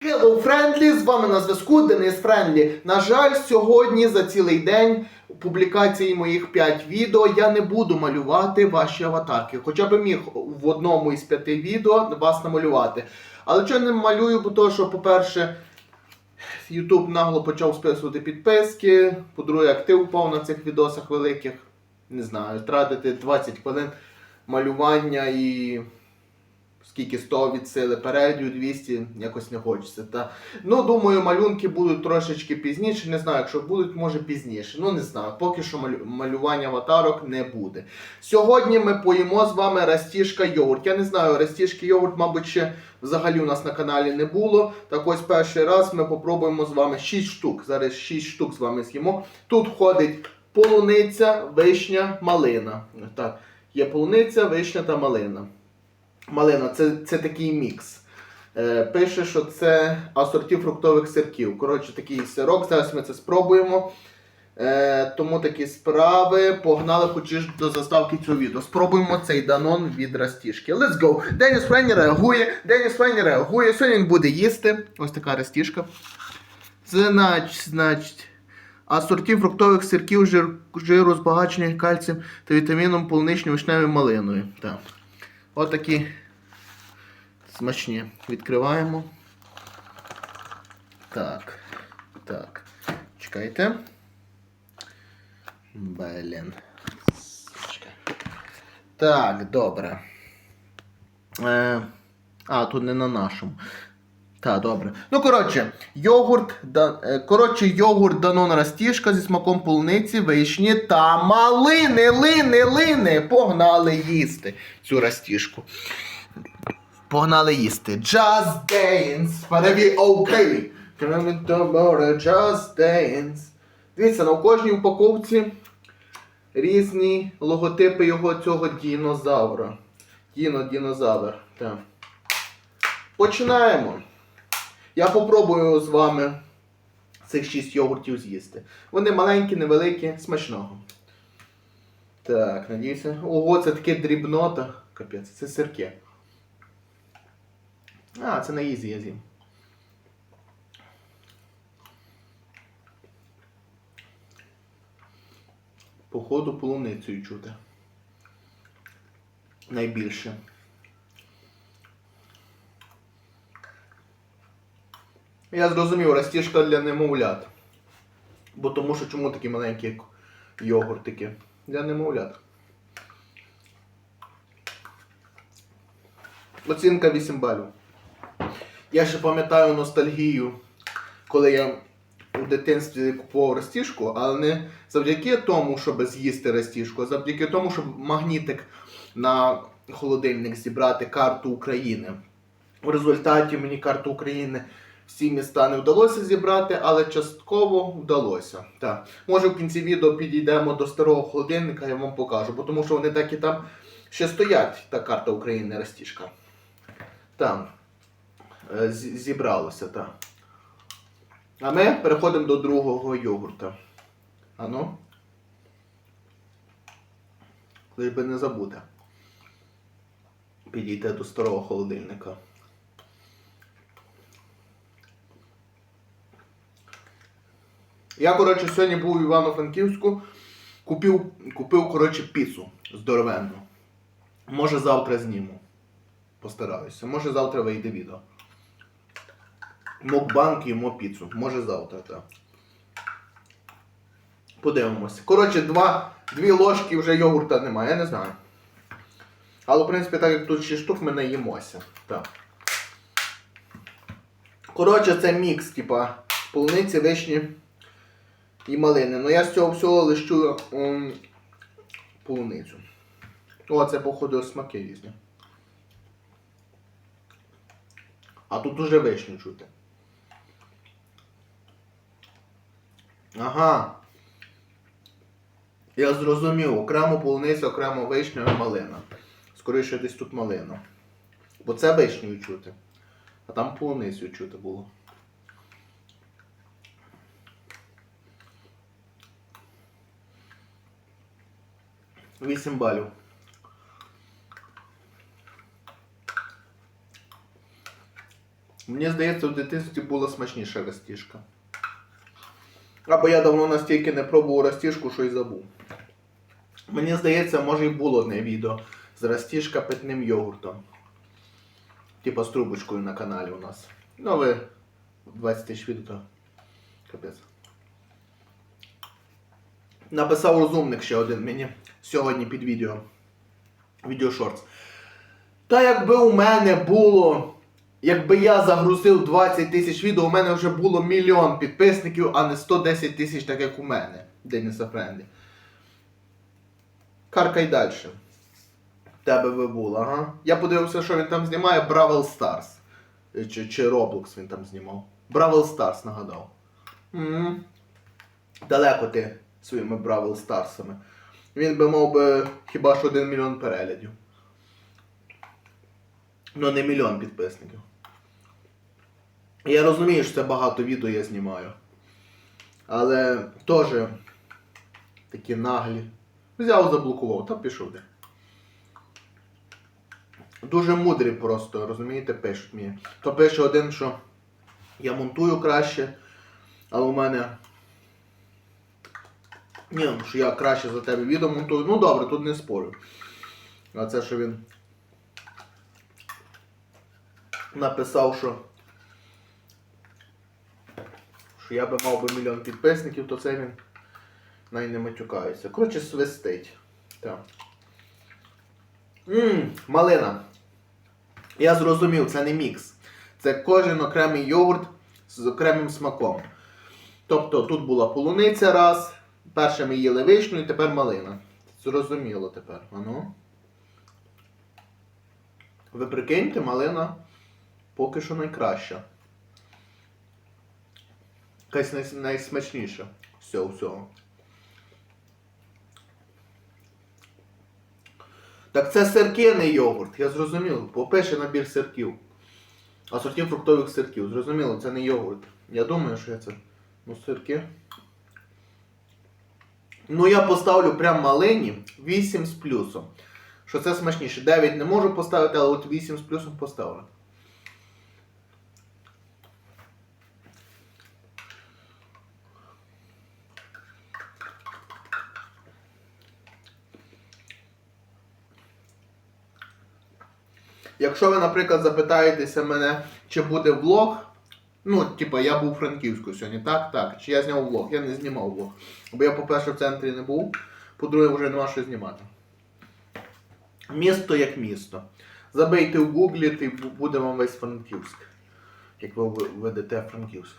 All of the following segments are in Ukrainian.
Hello, Friendly, з вами на зв'язку Денис Френдлі. На жаль, сьогодні за цілий день публікації моїх 5 відео я не буду малювати ваші аватарки. Хоча б міг в одному із п'яти відео вас намалювати. Але чого не малюю, бо то, що, по-перше, YouTube нагло почав списувати підписки. По-друге, актив упав на цих відосах великих. Не знаю, тратити 20 хвилин малювання і скільки 100 від сили передню, 200, якось не хочеться. Та. Ну, думаю, малюнки будуть трошечки пізніше. Не знаю, якщо будуть, може пізніше. Ну, не знаю. Поки що малю- малювання аватарок не буде. Сьогодні ми поїмо з вами растішка йогурт. Я не знаю, растішки йогурт, мабуть, ще взагалі у нас на каналі не було. Так ось перший раз ми попробуємо з вами 6 штук. Зараз 6 штук з вами з'їмо. Тут входить полуниця, вишня, малина. Так, є полуниця, вишня та малина. Малина це, це такий мікс. Е, пише, що це асорті фруктових сирків. Коротше, такий сирок. Зараз ми це спробуємо. Е, тому такі справи. Погнали хочеш до заставки цього відео. Спробуємо цей данон від растішки. Let's go! Деніс Френі реагує. Деніс Френі реагує. Сьогодні він буде їсти. Ось така растішка. Значить, значить. Асорті фруктових сирків, жир, жиру збагачених кальцієм та вітаміном полуничною вишневою малиною. Так. Отакі смачні. Відкриваємо. Так. Так. Чекайте. Блін. Так, добре. Е, а, тут не на нашому. Так, добре. Ну, коротше, йогурт, да, е, коротше, йогурт Данон Растішка зі смаком полуниці, вишні та малини, лини, лини. Погнали їсти цю растішку. Погнали їсти. Just dance, переві окей. Just dance. Дивіться, на кожній упаковці різні логотипи його цього дінозавра. Діно, дінозавр. Так. Починаємо. Я попробую з вами цих 6 йогуртів з'їсти. Вони маленькі, невеликі, смачного. Так, надіюся. Ого, це таке дрібнота. Капець, це сирки. А, це на ізі я з'їм. Походу полуницею чути. Найбільше. Я зрозумів, растіжка для немовлят. Бо тому що чому такі маленькі йогуртики? Для немовлят. Оцінка 8 балів. Я ще пам'ятаю ностальгію, коли я у дитинстві купував растіжку, але не завдяки тому, щоб з'їсти растіжку, а завдяки тому, щоб магнітик на холодильник зібрати карту України. У результаті мені карту України всі міста не вдалося зібрати, але частково вдалося. Так. Може в кінці відео підійдемо до старого холодильника, я вам покажу, бо тому що вони так і там ще стоять, та карта України Растішка. Там е, зібралося, так. А ми переходимо до другого йогурта. Ану. Лиш би не забути. Підійти до старого холодильника. Я, коротше, сьогодні був у Івано-Франківську, купив, купив, коротше, піцу здоровенну. Може завтра зніму. Постараюся. Може завтра вийде відео. Мокбанк їмо піцу. Може завтра, так. Подивимося. Коротше, два, дві ложки вже йогурта немає, я не знаю. Але, в принципі, так як тут 6 штук, ми наїмося. Так. Коротше, це мікс, типа, полуниці, вишні і малини. Ну я з цього всього лищу м, полуницю. О, це, походу, смаки різні. А тут уже вишню чути. Ага. Я зрозумів, окремо полуниця, окремо вишня і малина. Скоріше десь тут малина. Бо це вишню чути. А там полуницю чути було. Вісім балів. Мені здається, в дитинстві була смачніша растіжка. Або я давно настільки не пробував растіжку, що й забув. Мені здається, може і було одне відео з растіжка питним йогуртом. Типа з трубочкою на каналі у нас. Ну ви 20 тисяч відео, капець. Написав розумник ще один мені сьогодні під відео. Відео шортс. Та якби у мене було. Якби я загрузив 20 тисяч відео, у мене вже було мільйон підписників, а не 110 тисяч, так як у мене. Дениса Френдлі. Каркай далі. Тебе би було, ага. Я подивився, що він там знімає Бравл Старс. Чи, чи Roblox він там знімав. Бравл Старс нагадав. м Далеко ти своїми Бравл Старсами. Він би мав би хіба що 1 мільйон переглядів. Ну не мільйон підписників. Я розумію, що це багато відео я знімаю. Але теж такі наглі. Взяв, заблокував, та пішов де. Дуже мудрі просто, розумієте, пишуть мені. То пише один, що я монтую краще, але у мене. Ні, ну, що я краще за тебе відео монтую. Ну добре, тут не спорю. А це що він написав, що. Що я би мав би мільйон підписників, то це він навіть не матюкається. Коротше, свистить. Так. Ммм, малина. Я зрозумів, це не мікс. Це кожен окремий йогурт з окремим смаком. Тобто тут була полуниця раз, перше ми їли вишню і тепер малина. Зрозуміло тепер. Ану. Ви прикиньте, малина поки що найкраща. Якась най- найсмачніша. Все, всього. Так це сирки, не йогурт. Я зрозумів. Попише набір сирків. Асортів фруктових сирків. Зрозуміло, це не йогурт. Я думаю, що це. Ну, сирки. Ну, я поставлю прям малині 8 з плюсом. Що це смачніше. 9 не можу поставити, але от 8 з плюсом поставлю. Якщо ви, наприклад, запитаєтеся мене, чи буде влог, ну, типа, я був у Франківську сьогодні, так? Так. Чи я зняв влог? Я не знімав влог. Бо я, по-перше, в центрі не був, по-друге, вже нема що знімати. Місто як місто. Забийте в гуглі, і буде вам весь Франківськ. Як ви ведете Франківськ.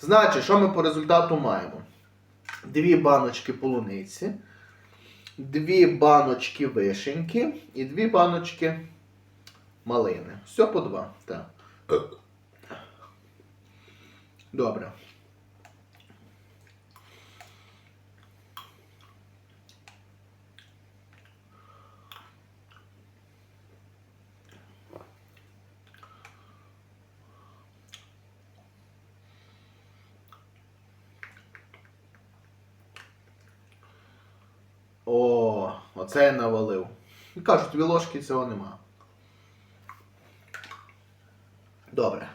Значить, що ми по результату маємо? Дві баночки полуниці, дві баночки вишеньки і дві баночки малини. Все по два. Так. Добре. О, оце я навалив. Кажуть, дві ложки цього нема. Добре.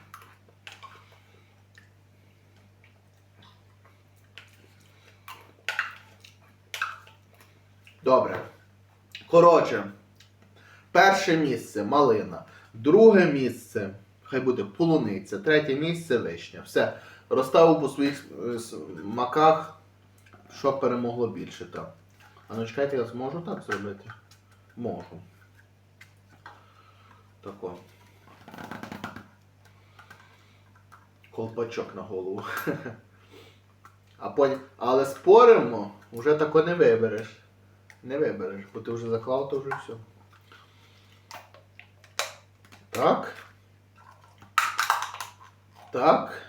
Добре. Коротше, перше місце малина, друге місце, хай буде полуниця, третє місце вишня. Все. Розставив по своїх е, смаках, що перемогло більше. Так. А ну чекайте, я зможу так зробити? Можу. Тако. Колпачок на голову. А потім... Але споримо, вже тако не вибереш. Не вибереш, бо ти вже заклав, то вже все. Так. Так.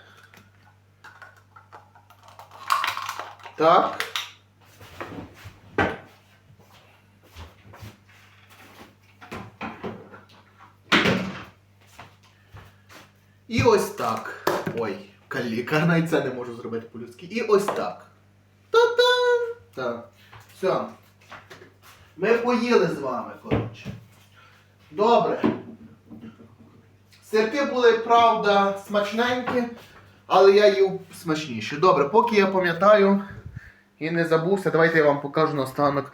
Так. І ось так. Ой, каліка, навіть це не можу зробити по-людськи. І ось так. Та-дам! Так. Все. Ми поїли з вами, коротше. Добре. Сирки були, правда, смачненькі, але я їв смачніші. Добре, поки я пам'ятаю і не забувся, давайте я вам покажу наостанок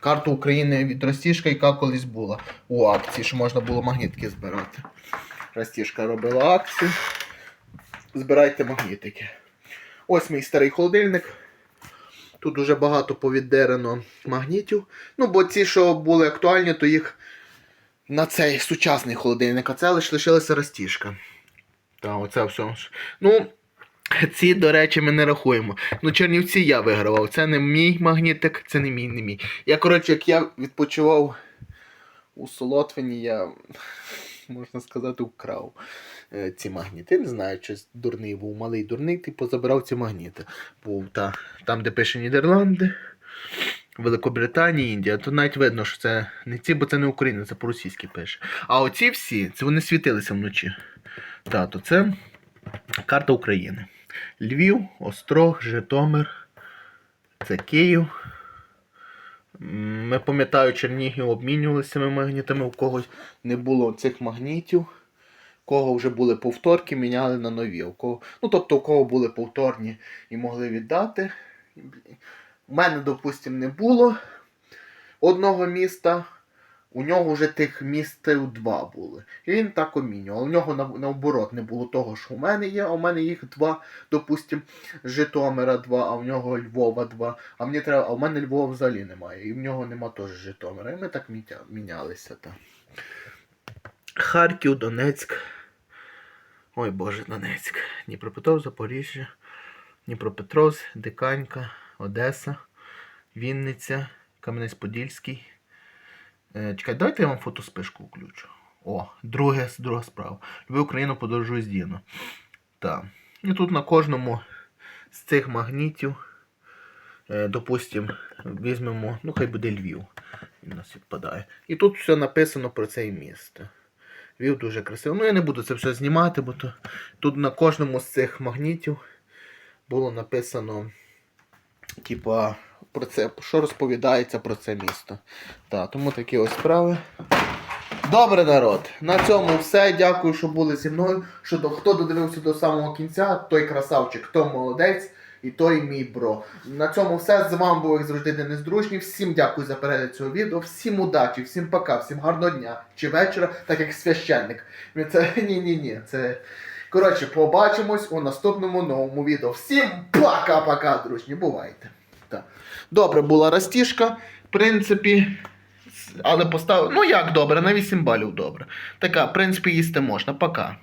карту України від Ростішка, яка колись була у акції, що можна було магнітки збирати. Ростішка робила акцію. Збирайте магнітики. Ось мій старий холодильник. Тут дуже багато повіддерено магнітів. Ну, бо ці, що були актуальні, то їх на цей сучасний холодильник, а це лише лишилася розтіжка. Та, оце все. Ну, ці, до речі, ми не рахуємо. Ну, Чернівці я вигравав. Це не мій магнітик, це не мій, не мій. Я, коротше, як я відпочивав у Солотвині, я, можна сказати, вкрав е, ці магніти. Я не знаю, чи дурний був, малий дурний, типу, забирав ці магніти. Був та, там, де пише Нідерланди. Великобританія, Індія, то навіть видно, що це не ці, бо це не Україна, це по-російськи пише. А оці всі, це вони світилися вночі. Так, то це карта України. Львів, Острог, Житомир, це Київ. Ми пам'ятаю, Чернігів обмінювалися цими магнітами, у когось не було цих магнітів. У кого вже були повторки, міняли на нові. У кого, ну, тобто, у кого були повторні і могли віддати. У мене, допустимо, не було одного міста. У нього вже тих містів два були. І він так обмінював. У нього наоборот не було того, що у мене є, а у мене їх два, допустимо, Житомира два, а в нього Львова два. А мені треба, а у мене Львова взагалі немає. І в нього нема теж Житомира. І ми так мінялися. Та. Харків, Донецьк. Ой Боже, Донецьк. Дніпропетровськ, Запоріжжя, Дніпропетровськ, Диканька, Одеса, Вінниця, Кам'янець-Подільський. Е, чекай, давайте я вам фотоспишку включу. О, друге, друга справа. Люби Україну подорожуй з Діно. Так. І тут на кожному з цих магнітів, е, допустимо, візьмемо, ну хай буде Львів. Він у нас відпадає. І тут все написано про це місто. Львів дуже красиво. Ну я не буду це все знімати, бо то, тут на кожному з цих магнітів було написано, типа, про це, що розповідається про це місто. Так, тому такі ось справи. Добре, народ. На цьому все. Дякую, що були зі мною. Що до, хто додивився до самого кінця, той красавчик, хто молодець і той мій бро. На цьому все. З вами був як завжди Денис Дружній. Всім дякую за перегляд цього відео. Всім удачі, всім пока, всім гарного дня чи вечора, так як священник. Це ні-ні-ні. Це. Коротше, побачимось у наступному новому відео. Всім пока-пока, дружні. Бувайте. Так. Добре була розтіжка, в принципі. Але поставив. Ну як добре, на 8 балів добре. Така, в принципі, їсти можна. Пока.